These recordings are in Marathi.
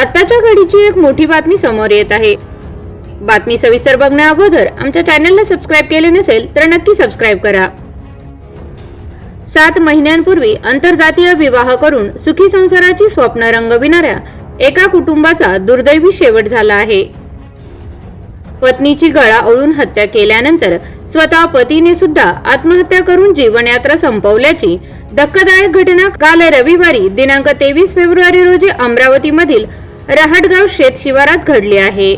आत्ताच्या घडीची एक मोठी बातमी समोर येत आहे. बातमी सविस्तर बघण्या अगोदर आमच्या चॅनलला सबस्क्राईब केले नसेल तर नक्की सबस्क्राईब करा. सात महिन्यांपूर्वी आंतरजातीय विवाह करून सुखी संसाराची स्वप्न रंगविणाऱ्या एका कुटुंबाचा दुर्दैवी शेवट झाला आहे. पत्नीची गळा ओळून हत्या केल्यानंतर स्वतः पतीने सुद्धा आत्महत्या करून जीवनयात्रा संपवल्याची धक्कादायक घटना काल रविवारी दिनांक तेवीस फेब्रुवारी रोजी अमरावतीमधील रहाटगाव शेत शिवारात घडली आहे.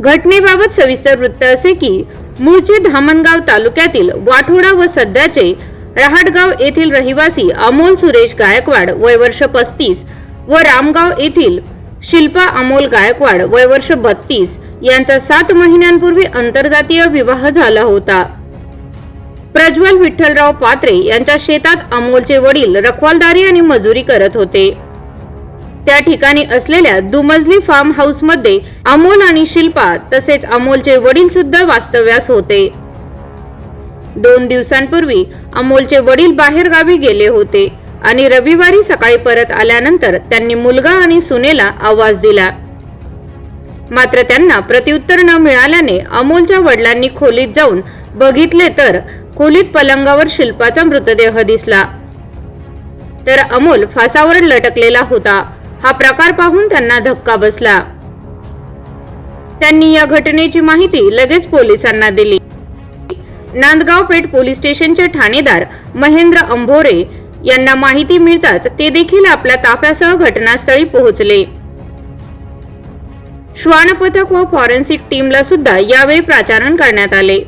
घटनेबाबत सविस्तर वृत्त असे की मूळचे धामणगाव तालुक्यातील वाठोडा व सध्याचे रहाटगाव येथील रहिवासी अमोल सुरेश गायकवाड वय वर्ष पस्तीस व रामगाव येथील शिल्पा अमोल गायकवाड वय वर्ष बत्तीस यांचा सात महिन्यांपूर्वी आंतरजातीय विवाह झाला होता. प्रज्वल विठ्ठलराव पात्रे यांच्या शेतात अमोलचे वडील रखवालदारी आणि मजुरी करत होते. त्या ठिकाणी असलेल्या दुमजली फार्म हाऊसमध्ये अमोल आणि शिल्पा तसेच अमोलचे वडील सुद्धा वास्तव्यास होते. दोन दिवसांपूर्वी अमोलचे वडील बाहेर गावी गेले होते आणि रविवारी सकाळी परत आल्यानंतर त्यांनी मुलगा आणि सुनेला आवाज दिला. मात्र त्यांना प्रत्युत्तर न मिळाल्याने अमोलच्या वडिलांनी खोलीत जाऊन बघितले तर खोलीत पलंगावर शिल्पाचा मृतदेह दिसला. तर अमोल फासावर लटकलेला होता. हा प्रकार पाहून त्यांना धक्का बसला. त्यांनी या घटनेची माहिती लगेच पोलिसांना दिली. नांदगाव पेठ पोलीस स्टेशनचे ठाणेदार महेंद्र अंभोरे यांना माहिती मिळताच ते देखील आपल्या ताफ्यासह घटनास्थळी पोहोचले. श्वान पथक व फॉरेन्सिक टीमला सुद्धा यावेळी प्राचारण करण्यात आले.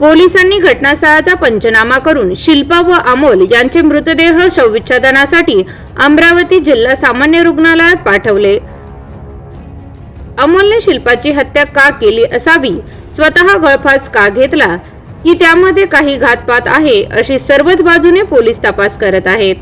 पोलिसांनी घटनास्थळाचा पंचनामा करून शिल्पा व अमोल यांचे मृतदेह शवविच्छेदनासाठी अमरावती जिल्हा सामान्य रुग्णालयात पाठवले. अमोलने शिल्पाची हत्या का केली असावी? स्वतः गळफास का घेतला? की त्यामध्ये काही घातपात आहे अशी सर्वच बाजूने पोलीस तपास करत आहेत.